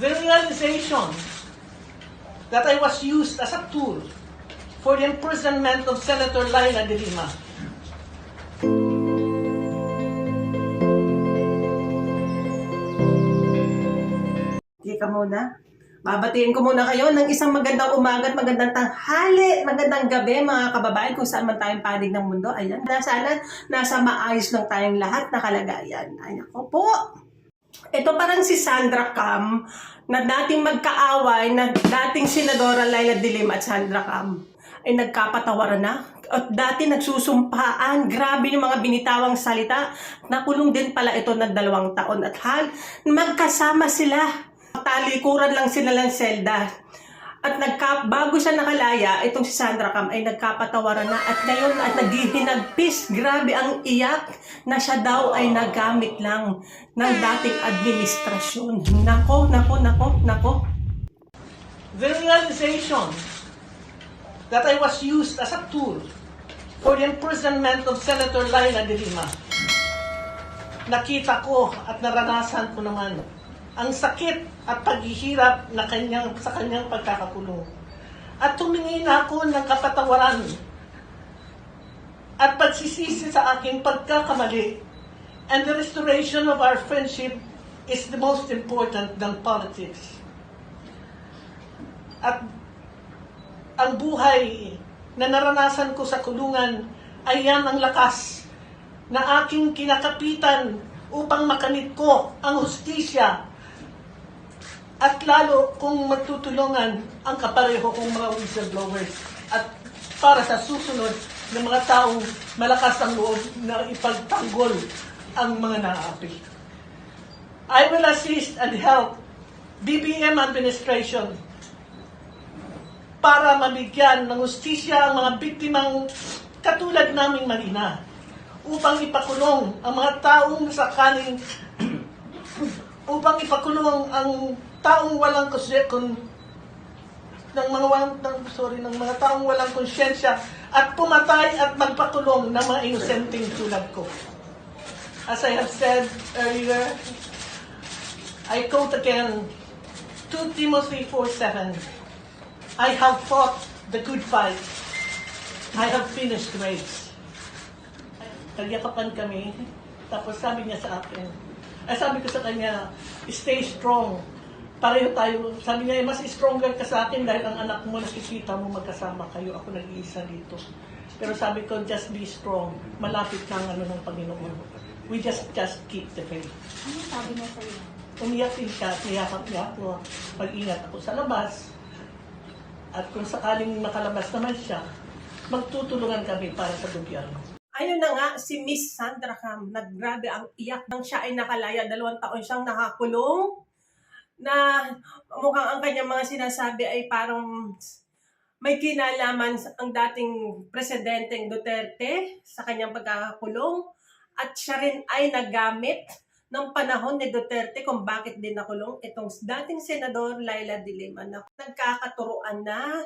the realization that I was used as a tool for the imprisonment of Senator Laila de Lima Sige ka muna. Babatiin ko muna kayo ng isang magandang umaga at magandang tanghali, magandang gabi mga kababayan kung saan man tayong panig ng mundo. Ayan, na sana nasa maayos lang tayong lahat na kalagayan. Ay, ako po. Ito parang si Sandra Cam na dating magkaaway na dating Senadora Laila Dilim at Sandra Cam ay nagkapatawaran na. At dati nagsusumpaan. Grabe yung mga binitawang salita. Nakulong din pala ito ng dalawang taon at hal. Magkasama sila. Talikuran lang sila ng selda. At nagka, bago siya nakalaya, itong si Sandra Cam ay nagkapatawaran na at ngayon at naghihinagpis. Grabe ang iyak na siya daw ay nagamit lang ng dating administrasyon. Nako, nako, nako, nako. the realization that I was used as a tool for the imprisonment of Senator Laila de Lima. Nakita ko at naranasan ko naman ang sakit at paghihirap na kanyang, sa kanyang pagkakakulong. At tumingi na ako ng kapatawaran at pagsisisi sa aking pagkakamali. And the restoration of our friendship is the most important than politics. At ang buhay na naranasan ko sa kulungan ay yan ang lakas na aking kinakapitan upang makamit ko ang hustisya at lalo kung magtutulungan ang kapareho kong mga whistleblowers at para sa susunod ng mga taong malakas ang loob na ipagtanggol ang mga naapi. I will assist and help BBM administration para mabigyan ng hustisya ang mga biktimang katulad naming Marina upang ipakulong ang mga taong sakaling upang ipakulong ang taong walang kun ng mga walang ng, sorry ng mga taong walang konsyensya at pumatay at magpakulong ng mga inosenteng tulad ko. As I have said earlier, I quote again 2 Timothy 4:7. I have fought the good fight. I have finished the race. Nagyakapan kami. Tapos sabi niya sa akin, ay sabi ko sa kanya, stay strong. Pareho tayo. Sabi niya, mas stronger ka sa akin dahil ang anak mo nakikita mo magkasama kayo. Ako nag-iisa dito. Pero sabi ko, just be strong. Malapit na ang ano ng Panginoon. We just just keep the faith. Ano sabi niya sa'yo? Umiyak din siya, niyakap niya ako. Pag-ingat ako sa labas. At kung sakaling makalabas naman siya, magtutulungan kami para sa gobyerno. Ayun na nga, si Miss Sandra Cam, naggrabe ang iyak nang siya ay nakalaya. Dalawang taon siyang nakakulong na mukhang ang kanyang mga sinasabi ay parang may kinalaman ang dating presidenteng Duterte sa kanyang pagkakakulong. At siya rin ay nagamit ng panahon ni Duterte kung bakit din nakulong itong dating senador Laila de Lima na nagkakaturuan na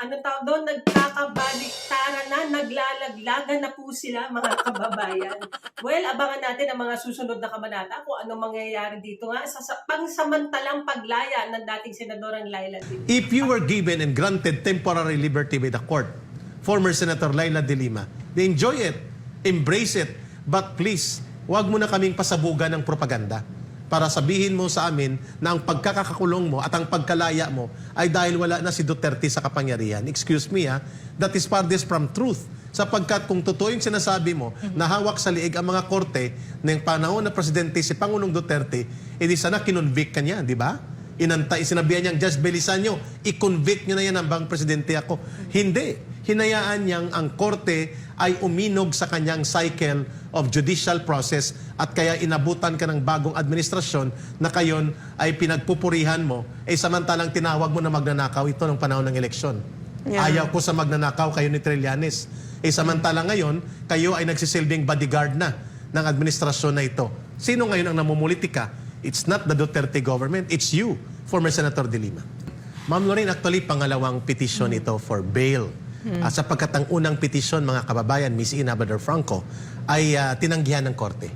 ano tawag doon, nagkakabaliktaran na, naglalaglagan na po sila mga kababayan. Well, abangan natin ang mga susunod na kabanata kung ano mangyayari dito nga sa, sa pangsamantalang paglaya ng dating senadorang Laila de Lima. If you were given and granted temporary liberty by the court, former Senator Laila de Lima, enjoy it, embrace it, but please, huwag mo na kaming pasabugan ng propaganda para sabihin mo sa amin na ang pagkakakulong mo at ang pagkalaya mo ay dahil wala na si Duterte sa kapangyarihan. Excuse me ha, that is farthest from truth. Sapagkat kung totoo yung sinasabi mo na hawak sa liig ang mga korte ng panahon na presidente si Pangulong Duterte, edi sana kinonvict ka niya, di ba? inantay, sinabihan niyang, Judge Belisanyo, i-convict niyo na yan hambang presidente ako. Hindi. Hinayaan niyang ang korte ay uminog sa kanyang cycle of judicial process at kaya inabutan ka ng bagong administrasyon na kayon ay pinagpupurihan mo, eh samantalang tinawag mo na magnanakaw ito ng panahon ng eleksyon. Ayaw ko sa magnanakaw kayo ni Trillanes. Eh samantala ngayon, kayo ay nagsisilbing bodyguard na ng administrasyon na ito. Sino ngayon ang namumulitika? It's not the Duterte government, it's you, former Senator De Lima. Ma'am Lorraine, actually, pangalawang petition ito for bail. At sapagkat ang unang petition, mga kababayan, Miss Ina Badar Franco, ay ah, tinanggihan ng korte.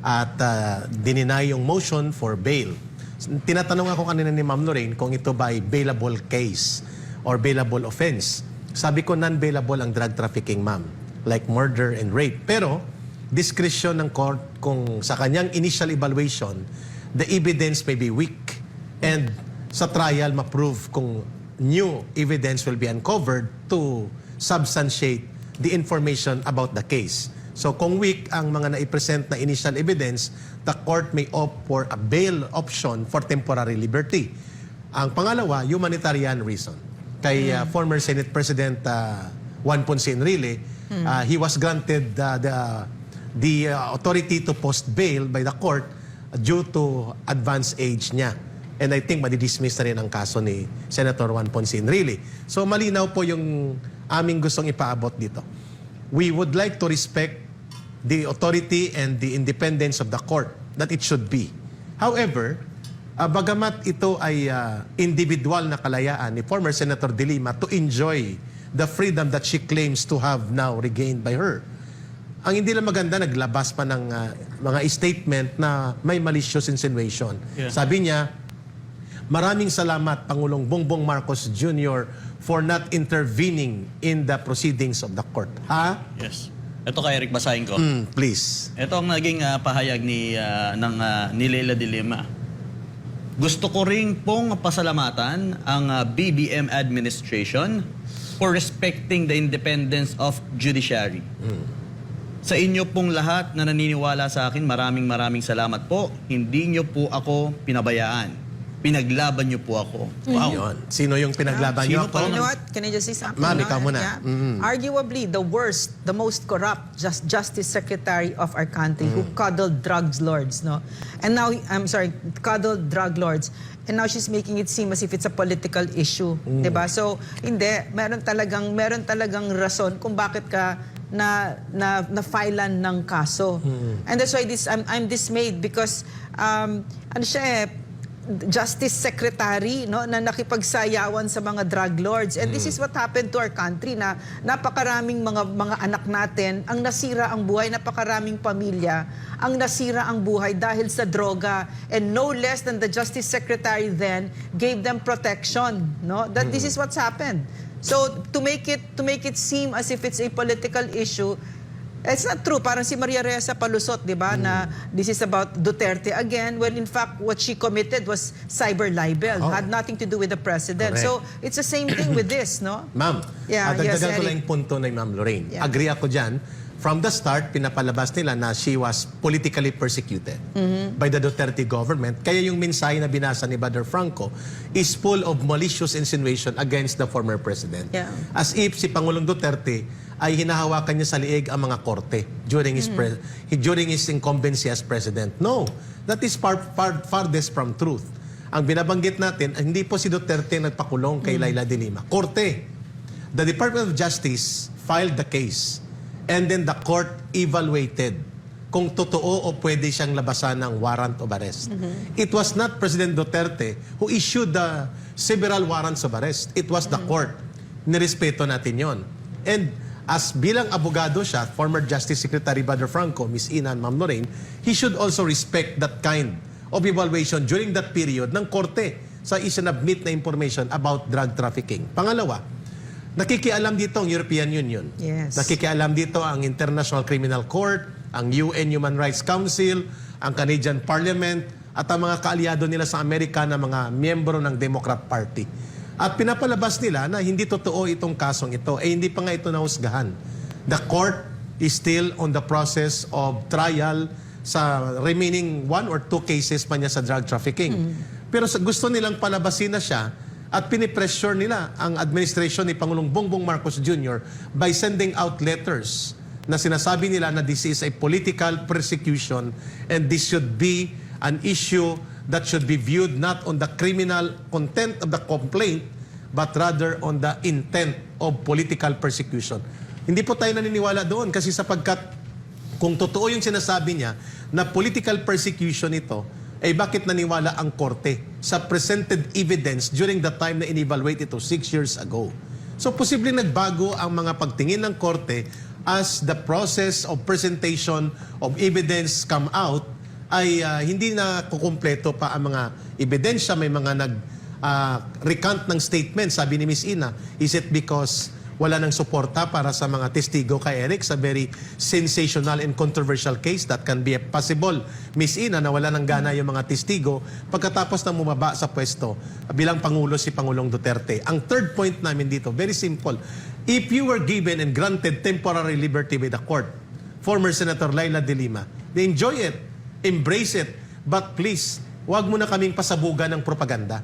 At uh, dininay yung motion for bail. Tinatanong ako kanina ni Ma'am Lorraine kung ito ba ay bailable case or bailable offense. Sabi ko non-bailable ang drug trafficking, ma'am. Like murder and rape. Pero, discretion ng court kung sa kanyang initial evaluation, the evidence may be weak and sa trial ma-prove kung new evidence will be uncovered to substantiate the information about the case. So kung weak ang mga naipresent na initial evidence, the court may opt for a bail option for temporary liberty. Ang pangalawa, humanitarian reason. Kay uh, former Senate President uh, Juan Ponce Enrile, uh, he was granted uh, the the uh, authority to post bail by the court due to advanced age niya. And I think madidismiss na rin ang kaso ni Senator Juan Ponce Enrile. So malinaw po yung aming gustong ipaabot dito. We would like to respect the authority and the independence of the court that it should be. However, uh, bagamat ito ay uh, individual na kalayaan ni former Senator De Lima to enjoy the freedom that she claims to have now regained by her. Ang hindi lang maganda, naglabas pa ng uh, mga statement na may malicious insinuation. Sabi niya, Maraming salamat Pangulong Bongbong Marcos Jr. for not intervening in the proceedings of the court. Ha? Yes. Ito kay Eric basahin ko. Mm, please. Ito ang naging ah, pahayag ni ah, ng ah, ni Leila de Lima. Gusto ko ring pong pasalamatan ang ah, BBM administration for respecting the independence of judiciary. Sa inyo pong lahat na naniniwala sa akin, maraming maraming salamat po. Hindi niyo po ako pinabayaan. Pinaglaban niyo po ako. Wow. Yun. Sino yung pinaglaban Sino niyo pa ako? You know what? Can I just say something? Ma'am, ikaw muna. Yeah. Mhm. Arguably, the worst, the most corrupt just Justice Secretary of our country who Mm. coddled drugs lords, no? And now, I'm sorry, coddled drug lords. And now she's making it seem as if it's a political issue, Mm. 'di ba? So, hindi, meron talagang meron talagang rason kung bakit ka na na na filean ng kaso. Mm. And that's why this I'm I'm dismayed because um ano siya eh, Justice Secretary no na nakipagsayawan sa mga drug lords. And this is what happened to our country na napakaraming mga mga anak natin ang nasira ang buhay. Napakaraming pamilya ang nasira ang buhay dahil sa droga. And no less than the Justice Secretary then gave them protection no that this is what's happened. So to make it to make it seem as if it's a political issue It's not true. Parang si Maria Reza palusot, di ba, na this is about Duterte again, when in fact what she committed was cyber libel. Oh. Had nothing to do with the president. Correct. So it's the same thing with this, no? Ma'am, Yeah, at yes, dagdagan ko Eric. lang yung punto ni Ma'am Lorraine. Yeah. Agree ako dyan. From the start, pinapalabas nila na she was politically persecuted Mm-hmm. by the Duterte government. Kaya yung mensahe na binasa ni Brother Franco is full of malicious insinuation against the former president. Yeah. As if si Pangulong Duterte ay hinahawakan niya sa liig ang mga korte during his pre- during his incumbency as president. No, that is far, far farthest from truth. Ang binabanggit natin, hindi po si Duterte nagpakulong kay Laila de Lima. Korte. The Department of Justice filed the case and then the court evaluated kung totoo o pwede siyang labasan ng warrant of arrest. It was not President Duterte who issued the several warrants of arrest. It was the court. Nirespeto natin yon. And as bilang abogado siya, former Justice Secretary Badr Franco, Ms. Ina and Ma'am Lorraine, he should also respect that kind of evaluation during that period ng korte sa isinabmit na information about drug trafficking. Pangalawa, nakikialam dito ang European Union. Yes. Nakikialam dito ang International Criminal Court, ang UN Human Rights Council, ang Canadian Parliament, at ang mga kaalyado nila sa Amerika na mga miyembro ng Democrat Party. At pinapalabas nila na hindi totoo itong kasong ito, eh hindi pa nga ito nahusgahan. The court is still on the process of trial sa remaining one or two cases pa niya sa drug trafficking. Pero sa, gusto nilang palabasin na siya at pinipressure nila ang administration ni Pangulong Bongbong Marcos Jr. by sending out letters na sinasabi nila na this is a political persecution and this should be an issue that should be viewed not on the criminal content of the complaint but rather on the intent of political persecution. Hindi po tayo naniniwala doon kasi sapagkat kung totoo yung sinasabi niya na political persecution ito, eh bakit naniwala ang korte sa presented evidence during the time na in-evaluate ito six years ago? So posibleng nagbago ang mga pagtingin ng korte as the process of presentation of evidence come out ay ah, hindi na kukumpleto pa ang mga ebidensya, may mga nag ah, recant ng statement, sabi ni Miss Ina, is it because wala nang suporta para sa mga testigo kay Eric sa very sensational and controversial case that can be possible Miss Ina na wala nang gana yung mga testigo pagkatapos na bumaba sa pwesto bilang Pangulo si Pangulong Duterte. Ang third point namin dito, very simple. If you were given and granted temporary liberty by the court, former Senator Laila de Lima, they enjoy it, embrace it, but please, wag mo na kaming pasabugan ng propaganda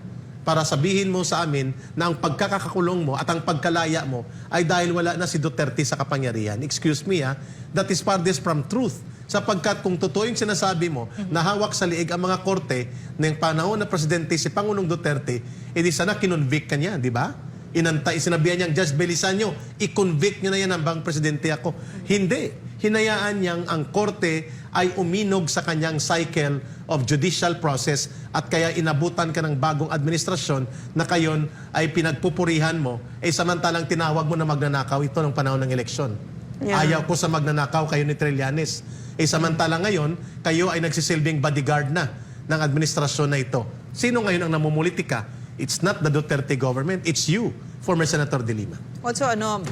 para sabihin mo sa amin na ang pagkakakulong mo at ang pagkalaya mo ay dahil wala na si Duterte sa kapangyarihan. Excuse me ha, that is farthest from truth. Sapagkat kung totoo yung sinasabi mo, na hawak sa liig ang mga korte ng panahon na presidente si Pangulong Duterte, edi sana kinonvict ka niya, di ba? Inantay, sinabihan niyang Judge Belisanyo, i-convict niyo na yan hambang presidente ako. Hindi. Hinayaan niyang ang korte ay uminog sa kanyang cycle of judicial process at kaya inabutan ka ng bagong administrasyon na kayon ay pinagpupurihan mo, eh samantalang tinawag mo na magnanakaw ito ng panahon ng eleksyon. Yeah. Ayaw ko sa magnanakaw kayo ni Trillanes. Eh samantala ngayon, kayo ay nagsisilbing bodyguard na ng administrasyon na ito. Sino ngayon ang namumulitika? It's not the Duterte government, it's you, former Senator De Lima. Also, ano,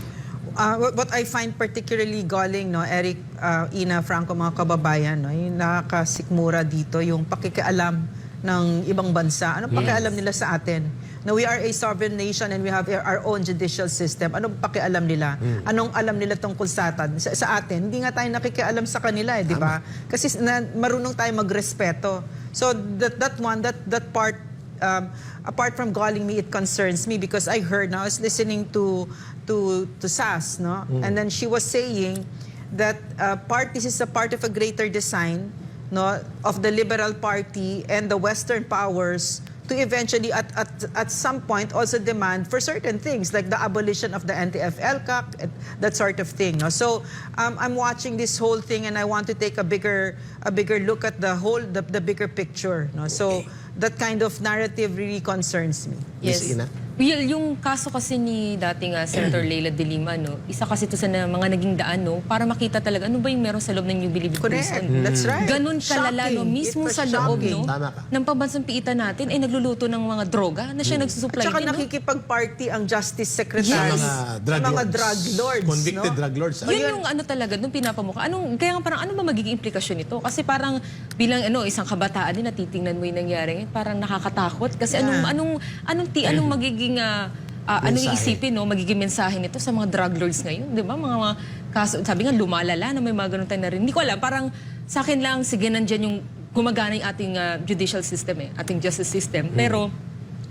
uh, what, what I find particularly galling, no, Eric, uh, Ina, Franco, mga kababayan, no, yung nakakasikmura dito, yung pakikialam ng ibang bansa. Anong pakialam nila sa atin? Na we are a sovereign nation and we have our own judicial system. Anong pakialam nila? Anong alam nila tungkol sa atin? Sa, sa atin, hindi nga tayo nakikialam sa kanila, eh, di ba? Kasi na, marunong tayo magrespeto. So that that one, that that part um, apart from galling me, it concerns me because I heard now I was listening to to to SAS, no, and then she was saying that uh, part this is a part of a greater design, no, of the Liberal Party and the Western powers to eventually at, at at some point also demand for certain things like the abolition of the NTF-ELCAC, et- that sort of thing. No? So um, I'm watching this whole thing and I want to take a bigger a bigger look at the whole the, the bigger picture. No? So that kind of narrative really concerns me. Yes. Ina? Well, yung kaso kasi ni dating ah, Senator Leila de Lima, no, isa kasi to sa na, mga naging daan, no, para makita talaga ano ba yung meron sa loob ng New Bilibid Correct. Prison. That's right. Ganon kalala, no, mismo sa loob, shocking. no, ng pambansang piitan natin, ay nagluluto ng mga droga na siya At nagsusupply saka din, no? nakikipag-party ang Justice Secretary mga drug sa mga lords. drug lords. Convicted no? drug lords. Yun yung ano talaga, nung pinapamukha. Anong, kaya nga parang ano ba magiging implikasyon nito? Kasi parang bilang ano, isang kabataan din natitingnan mo yung nangyari parang nakakatakot. Kasi anong, Yeah. anong, anong, ti, anong magiging, ah, ah, anong Mensahe. iisipin, no? Magiging mensahe nito sa mga drug lords ngayon. Di ba? Mga, mga kaso, sabi nga, lumalala na may mga ganun tayo na rin. Hindi ko alam, parang sa akin lang, sige, nandyan yung gumagana yung ating ah, judicial system eh, ating justice system. Pero,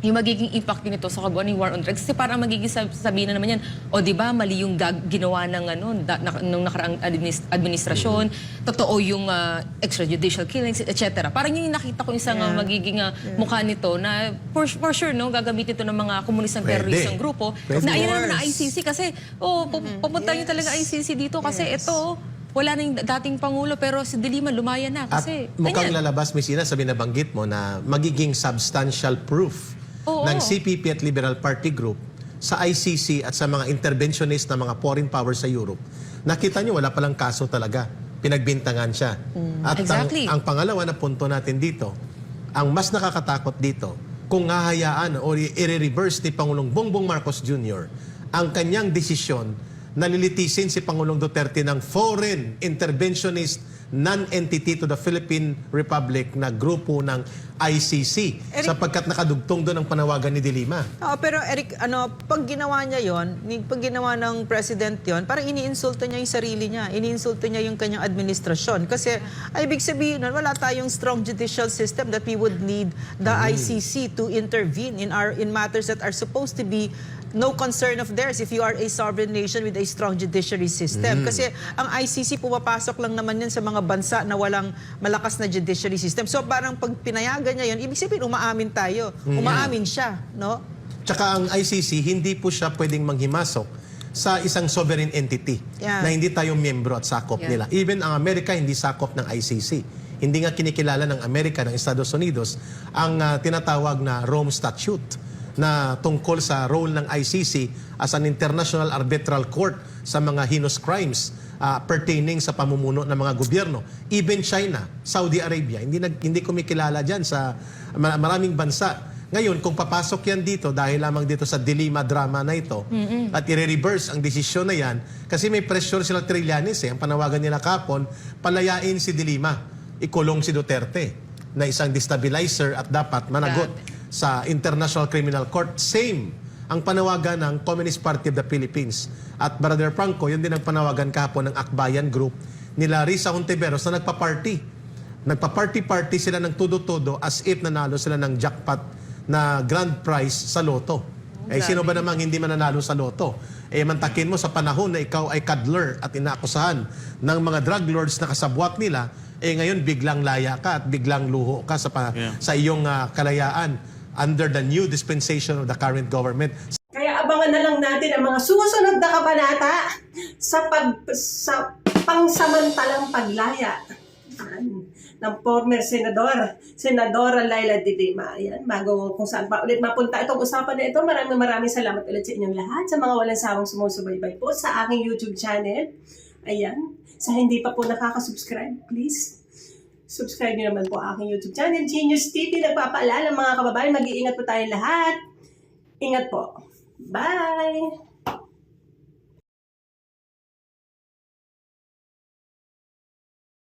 yung magiging impact nito sa kabuuan ng war on drugs kasi parang magiging sab- sabihin na naman yan o di ba mali yung gag- ginawa ng ano da, na, nung nakaraang administ- administrasyon totoo yung ah, extrajudicial killings etc parang yun yung nakita ko isang ah, Yeah. magiging ah, mukha nito na for, for sure no gagamitin ito ng mga komunistang teroristang grupo Pwede. na ayun naman na. ICC kasi oh pu- pupunta niyo talaga ICC dito kasi Yes. ito wala na yung dating pangulo pero si Dilima lumaya na At kasi mukhang ganyan. lalabas, Miss Ina, sabi nabanggit mo na magiging substantial proof Oo. ng CPP at Liberal Party Group sa ICC at sa mga interventionist na mga foreign powers sa Europe. Nakita nyo, wala palang kaso talaga. Pinagbintangan siya. at Mm, exactly. ang, ang pangalawa na punto natin dito, ang mas nakakatakot dito, kung hahayaan o i-reverse ni Pangulong Bongbong Marcos Jr. ang kanyang desisyon na lilitisin si Pangulong Duterte ng foreign interventionist non-entity to the Philippine Republic na grupo ng ICC Eric- sapagkat nakadugtong doon ang panawagan ni Dilima. Oo, pero Eric, ano, pag ginawa niya yon, pag ginawa ng president yon, parang iniinsulto niya yung sarili niya, iniinsulto niya yung kanyang administrasyon. Kasi, ay, ibig sabihin nun, wala tayong strong judicial system that we would need the ICC to intervene in our in matters that are supposed to be no concern of theirs if you are a sovereign nation with a strong judiciary system. Kasi ang ICC pumapasok lang naman yan sa mga bansa na walang malakas na judiciary system. So parang pag pinayagan niya yun, ibig sabihin umaamin tayo. Umaamin siya, no? Tsaka ang ICC, hindi po siya pwedeng manghimasok sa isang sovereign entity Yeah. na hindi tayo miyembro at sakop Yeah. nila. Even ang Amerika hindi sakop ng ICC. Hindi nga kinikilala ng Amerika, ng Estados Unidos, ang ah, tinatawag na Rome Statute na tungkol sa role ng ICC as an international arbitral court sa mga heinous crimes ah, pertaining sa pamumuno ng mga gobyerno. Even China, Saudi Arabia, hindi nag, hindi kumikilala diyan sa ma- maraming bansa. Ngayon, kung papasok yan dito dahil lamang dito sa dilema drama na ito at i-reverse ang desisyon na yan kasi may pressure sila Trillanes eh. Ang panawagan nila kapon, palayain si Dilima, ikulong si Duterte na isang destabilizer at dapat managot sa International Criminal Court. Same ang panawagan ng Communist Party of the Philippines. At Brother Franco, yun din ang panawagan kahapon ng Akbayan Group nila Risa Hontiveros na nagpa-party. Nagpa-party-party sila ng todo-todo as if nanalo sila ng jackpot na grand prize sa loto. Eh, sino ba namang hindi mananalo sa loto? Eh, mantakin mo sa panahon na ikaw ay cuddler at inaakusahan ng mga drug lords na kasabwat nila, eh ngayon biglang laya ka at biglang luho ka sa, pa- Yeah. sa iyong ah, kalayaan under the new dispensation of the current government. Kaya abangan na lang natin ang mga susunod na kabanata sa pag sa pangsamantalang paglaya ng former senador, Senadora Laila de Lima. Ayan, bago kung saan pa ulit mapunta itong usapan na ito, maraming maraming salamat ulit sa inyong lahat, sa mga walang sawang sumusubaybay po sa aking YouTube channel. Ayan, sa hindi pa po nakaka-subscribe, please subscribe nyo naman po aking YouTube channel, Genius TV. Nagpapaalala mga kababayan, mag-iingat po tayo lahat. Ingat po. Bye!